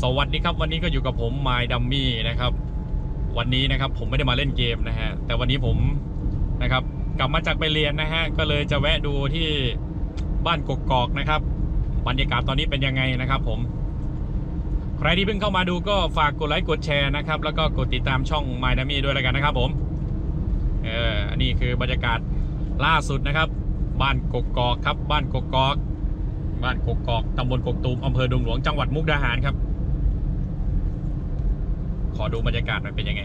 สวัสดีครับวันนี้ก็อยู่กับผมไมดัมมี่นะครับ วันนี้นะครับผมไม่ได้มาเล่นเกมนะฮะแต่วันนี้ผมนะครับ กลับมาจากไปเรียนนะฮะก็เลยจะแวะดูที่บ้านกกอกนะครับบรรยากาศตอนนี้เป็นยังไงนะครับ ผม ใครที่เพิ่งเข้ามาดูก็ฝากกดไลค์กดแชร์นะครับ แล้วก็กดติดตามช่องไมดัมมี่ด้วยแล้วกันนะครับ ผมเอออันนี้คือบรรยากาศล่าสุดนะครับ บ้านกกอกครับ บ้านกกอกบ้านกกอกตำบลกกตูมอำเภอดงหลวงจังหวัดมุกดาหารครับ ขอดูบรรยากาศหน่อยเป็นยังไง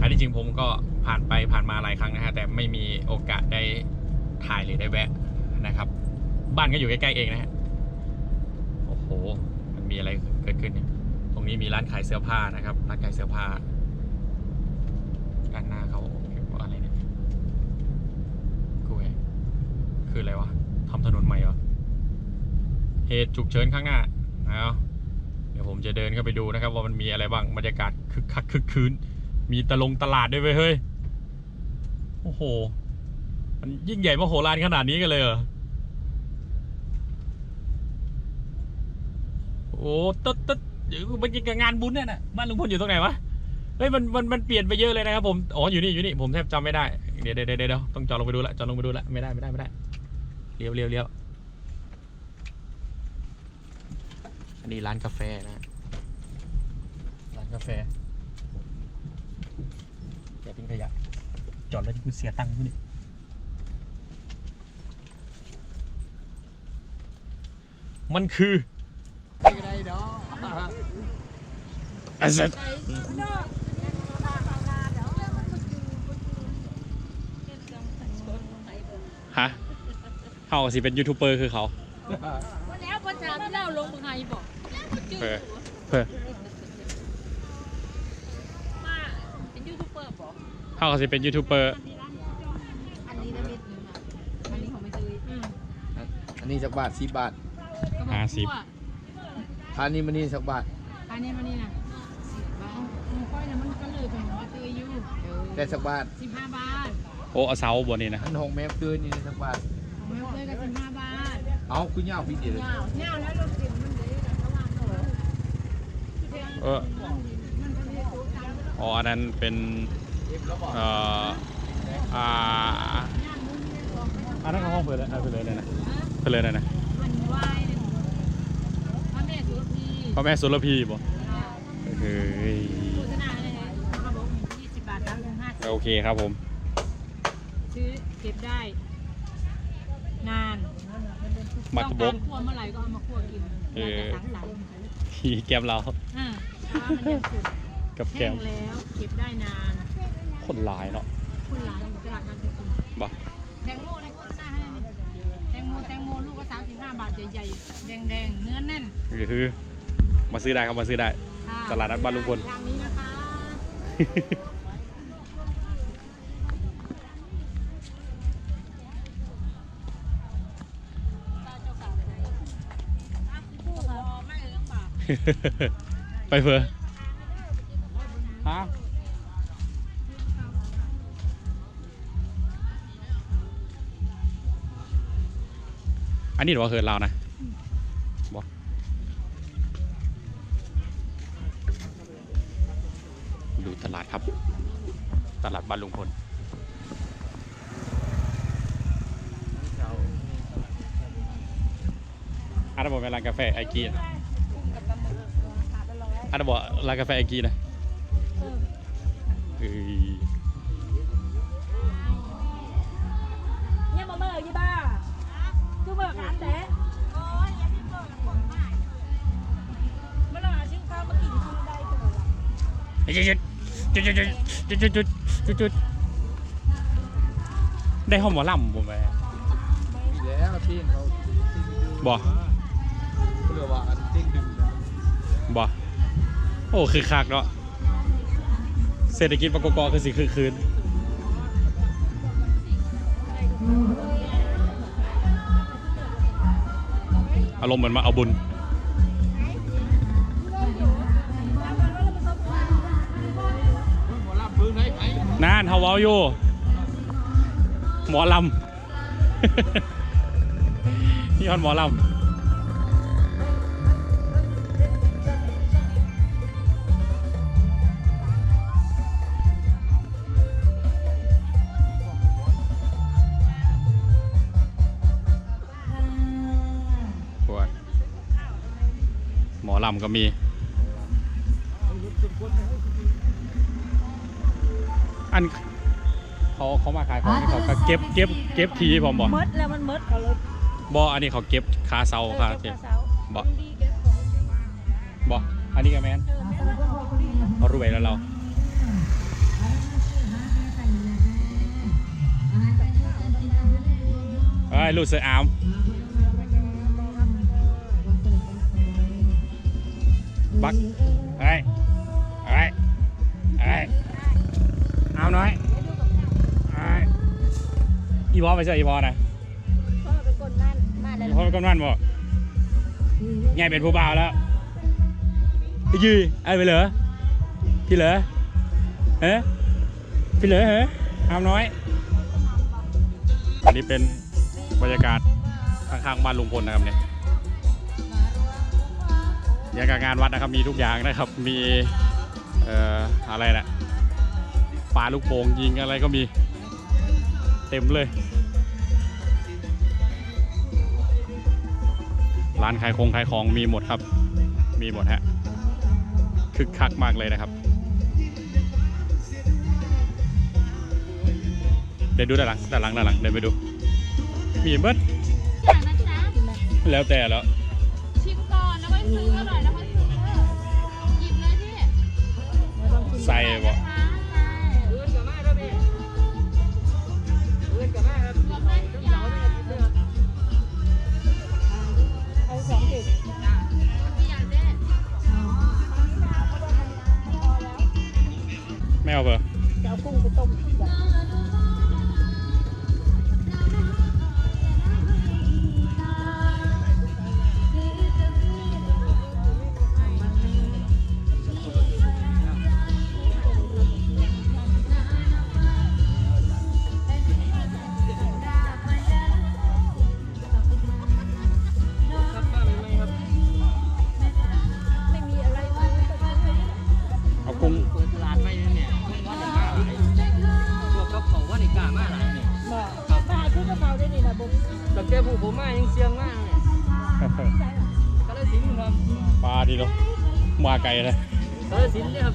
อันที่จริงผมก็ผ่านไปผ่านมาหลายครั้งนะฮะแต่ไม่มีโอกาสได้ถ่ายหรือได้แวะนะครับ บ้านก็อยู่ใกล้ๆเองนะฮะโอ้โห มันมีอะไรเกิดขึ้นเนี่ยตรงนี้มีร้านขายเสื้อผ้านะครับร้านขายเสื้อผ้าด้านหน้าเขาอะไรเนี่ยกูเองคืออะไรวะทำถนนใหม่เหรอเหตุฉุกเฉินข้างหน้าเอาเดี๋ ยวผมจะเดินเข้าไปดูนะครับ ว่ามันมีอะไรบ้างบรรยากาศคึกคักคึกคืนมีตะลงตลาดด้วยเว้ยเฮ้ยโอ้โห มันยิ่งใหญ่มโหฬารขนาดนี้กันเลยเหรอโอ้ตึ๊ดตึ๊ดมันยังกับงานบุญเนี่ยนะบ้านลุงพลอยู่ตรงไหนวะเฮ้ยมันมันมันเปลี่ยนไปเยอะเลยนะครับผมอ๋ออยู่นี่อยู่นี่ผมแทบจำไม่ได้เดี๋ยวเดี๋ยวเดี๋ยวเดี๋ยวต้องจอดลงไปดูละจอดลงไปดูละไม่ได้ไม่ได้ไม่ได้เลี้ยวเลี้ยวเลี้ยว อันนี้ร้านกาแฟนะร้านกาแฟอย่าทิ้งขยะ จอดแล้วกูเสียตังค์กูนี่มันคืออาเซตฮะเขาสิเป็นยูทูบเบอร์คือเขาวันแล้วประจาที่เราลงไงบอก เพื่อเพื่อว่าเป็นยูทูบเบอร์บอกเขาก็สิเป็นยูทูบเบอร์อันนี้นะเม็ดนึงอะอันนี้ของไม่ซื้ออืมอันนี้สักบาทสิบบาทก็บอกห้าสิบว่าอันนี้มันนี่สักบาทอันนี้มันนี่นะสิบบาทของค่อยนะมันก็เลยเป็นว่าซื้ออยู่เออได้สักบาทสิบห้าบาทโอ้เอาเสาบนนี้นะอันหงแมวคืนนี่สักบาทของไม่เลยก็สิบห้าบาทเอาคุณย่าพี่เดียวเลยเงาเงาแล้วเราเก็บมันเลยนะระหว่างเขา เอออ๋ออันนั้นเป็นเอ่ออ่าอันนั้นเขาห้องเปิดเลยเอาไปเลยเลยนะไปเลยเลยนะมันไหวเลยพระแม่สุรพีพ่อแม่สุรพีบ่เฮ้ยโฆษณาเลยนะเขาบอกยี่สิบบาทครับห้าสิบโอเคครับผมซื้อเก็บได้ นานมักกะบต้อกงารคั่วเมื่อไหร่ก็เอามาคั่วกินเออเราจะสังสรรค์ที่แก้มเรา อ่าเพราะว่ามันยังสุดกับแก้แห้มงแล้วเก็บได้นานคนหลายเนาะคุณหลานอยู่ตลาดนัดทุกคนบ่แตงโมในโฆษณาให้นี่แตงโมแตงโมลูกก็สามสิบห้าบาทใหญ่ๆ แดงๆ เนื้อแน่นคือมาซื้อได้ครับมาซื้อได้ ค่ะตลาดนัดบ้านลุงพล ทางนี้นะคะ ไปเฟอฮะอันนี้หรือว่าเฮิร์นเรานะบอกดูตลาดครับ ตลาดบ้านลุงพลอันนั้นบอกเป็นร้านกาแฟไอเกีน อันนั้นบอกร้านกาแฟไอกีนะเอ้ย nhưng mà mơ gì ba cứ mơ cả anh để mới là xin sao mới kìm không đây rồi จุดจุดจุดจุดจุดจุดจุดจุดได้ห้องหมอลำผมไปมีแล้วที่เขาที่ไปดูบ่เขาเรียกว่าอันติ้งดึงนะบ่โอ้คือคักเนาะเศรษฐกิจปกกคือสิคือคืนอารมณ์เหมือนมาเอาบุญนไหนไผนานเฮาเว้าอยู่ หมอลำ นี่ฮอนหมอลำ ลำก็มี อันเขาเขามาขายของนี่เขาก็เก็บเก็บเก็บทีผมบอกมดแล้วมันมดเขาเลยบออันนี้เขาเก็บคาเซาคาเทเก็ปบเสาบ่ของดีเก็บของดีบออันนี้ก็แมนเออแม่นบ่ของดีเขารวยแล้วเราไอ้ยลูกเสืออาม บักไอ้ไอ้ไอ้เอาหน่อยไอ้อีบอไปเจออีบอนะพ่อเป็นคนนั่นมาแล้วอีบอเป็นคนมั่นบอกไงเป็นผู้บ่าวแล้วพี่ยีไอ้ไปเหรอพี่เหรอเฮ้พี่เหรอเฮ้อามน้อย อันนี้เป็นบรรยากาศข้างๆบ้านลุงพลนะครับเนี่ย ย่างกับงานวัดนะครับมีทุกอย่างนะครับ มีเอ่ออะไรนะปลาลูกโป่งยิงอะไรก็มีเต็มเลย ร้านขายคงขายของมีหมดครับ มีหมดฮะคึกคักมากเลยนะครับ เดี๋ยวดูด้านหลังด้านหลังด้านหลังเดินไปดู มีเบิดอย่างนะจ๊ะแล้วแต่แล้ว ใส่บ่ ไกลเลยกาลสินเนี่ยครับ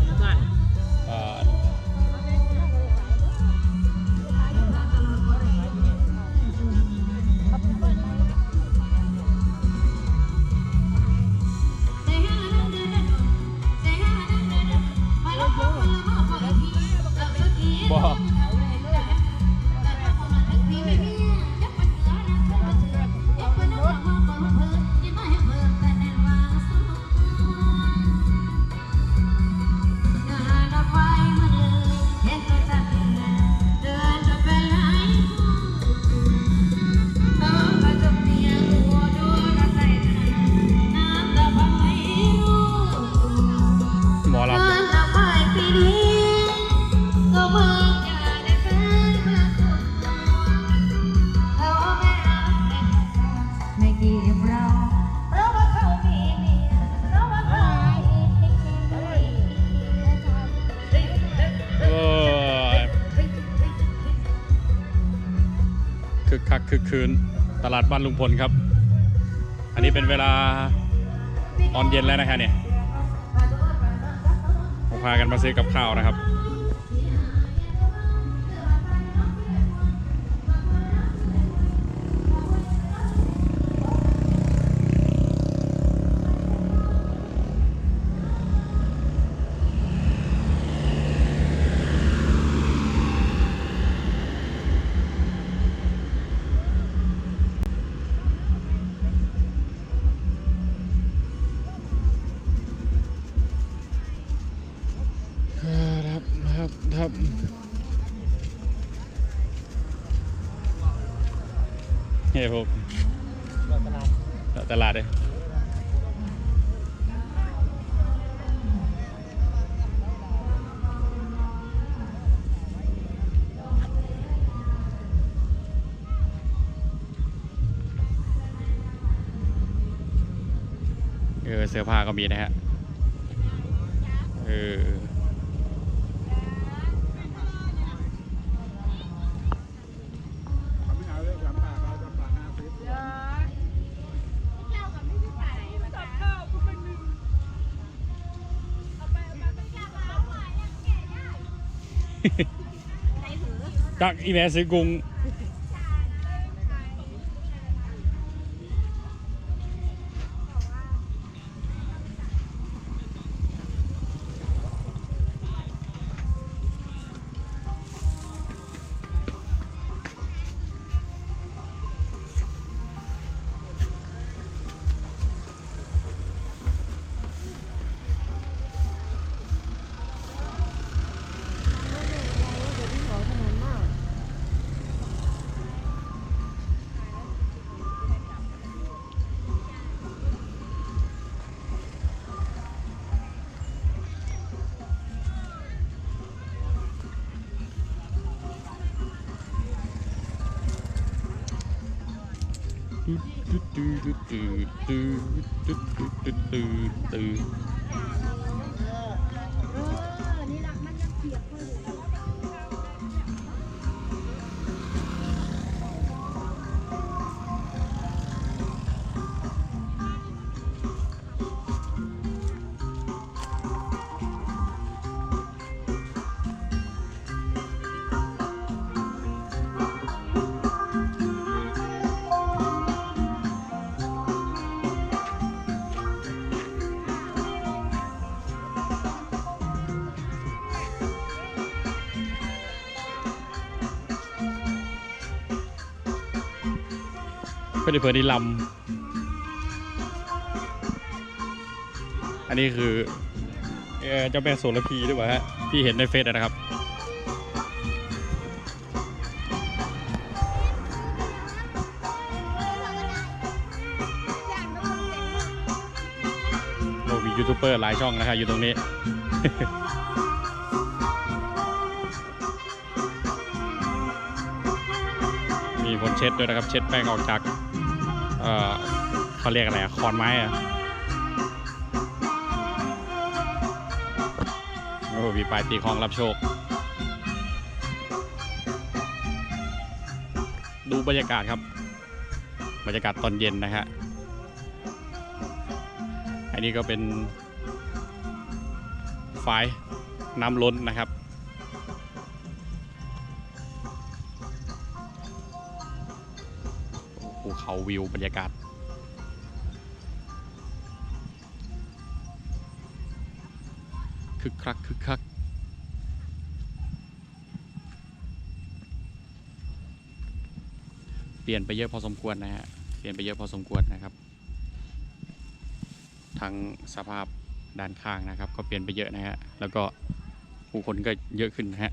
คักคึกคืนตลาดบ้านลุงพลครับ อันนี้เป็นเวลาตอนเย็นแล้วนะฮะเนี่ยผมพากันมาซื้อกับข้าวนะครับ เฮ้ยพวกตลาดตลาดเลยเออเสื้อผ้าก็มีนะฮะ เออ จักอีแม่ซื้อกุ้ง ตื้อตื้อตื้อตื้อตื้อตื้อตื้อตื้อ พื่อเพื่อนี่ลำอันนี้คือเจ้าแม่โสระพีหรือเปล่าฮะที่เห็นในเฟซนะครับโอ้มียูทูบเบอร์หลายช่องนะครับอยู่ตรงนี้มีคนเช็ดด้วยนะครับ เช็ดแป้งออกจาก อ่อเขาเรียกอะไรอะคอนไม้อะโอ้มีปลายตีคลองรับโชค ดูบรรยากาศครับ บรรยากาศตอนเย็นนะฮะ อันนี้ก็เป็นฝายน้ำล้นนะครับ วิวบรรยากาศ คึกคักคึกคักเปลี่ยนไปเยอะพอสมควรนะฮะ เปลี่ยนไปเยอะพอสมควรนะครับ ทั้งสภาพด้านข้างนะครับ ก็เปลี่ยนไปเยอะนะฮะ แล้วก็ผู้คนก็เยอะขึ้นนะฮะ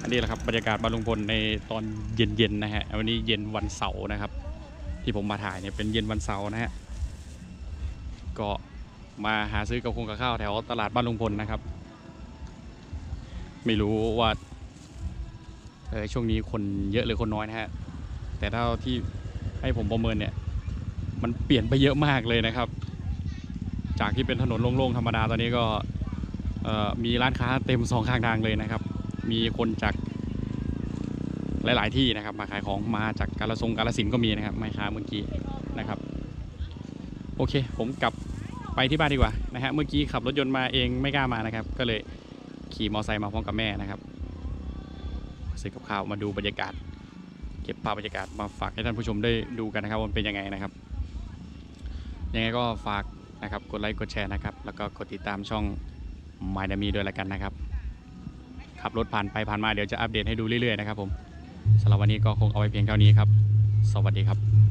อันนี้แหละครับบรรยากาศบ้านลุงพลในตอนเย็นๆนะฮะวันนี้เย็นวันเสาร์นะครับ ที่ผมมาถ่ายเนี่ยเป็นเย็นวันเสาร์นะฮะก็มาหาซื้อกับคงกับข้าวแถวตลาดบ้านลุงพลนะครับ ไม่รู้ว่าเออช่วงนี้คนเยอะหรือคนน้อยนะฮะแต่เท่าที่ให้ผมประเมินเนี่ยมันเปลี่ยนไปเยอะมากเลยนะครับ จากที่เป็นถนนโล่งๆธรรมดาตอนนี้ก็เมีร้านค้าเต็มสองข้างทางเลยนะครับ มีคนจากหลาย ๆ ที่นะครับ มาขายของมาจากกาลสงกาลสินก็มีนะครับมาค้าเมื่อกี้นะครับ โอเค ผมกลับไปที่บ้านดีกว่านะฮะเมื่อกี้ขับรถยนต์มาเองไม่กล้ามานะครับ ก็เลยขี่มอเตอร์ไซค์มาพร้อมกับแม่นะครับซื้อกับข้าวมาดูบรรยากาศ เก็บภาพบรรยากาศมาฝากให้ท่านผู้ชมได้ดูกันนะครับว่ามันเป็นยังไงนะครับยังไงก็ฝากนะครับกดไลค์กดแชร์นะครับ แล้วก็กดติดตามช่อง มายดามีด้วยแล้วกันนะครับ ขับรถผ่านไปผ่านมาเดี๋ยวจะอัปเดตให้ดูเรื่อยๆนะครับผมสำหรับวันนี้ก็คงเอาไว้เพียงเท่านี้ครับ สวัสดีครับ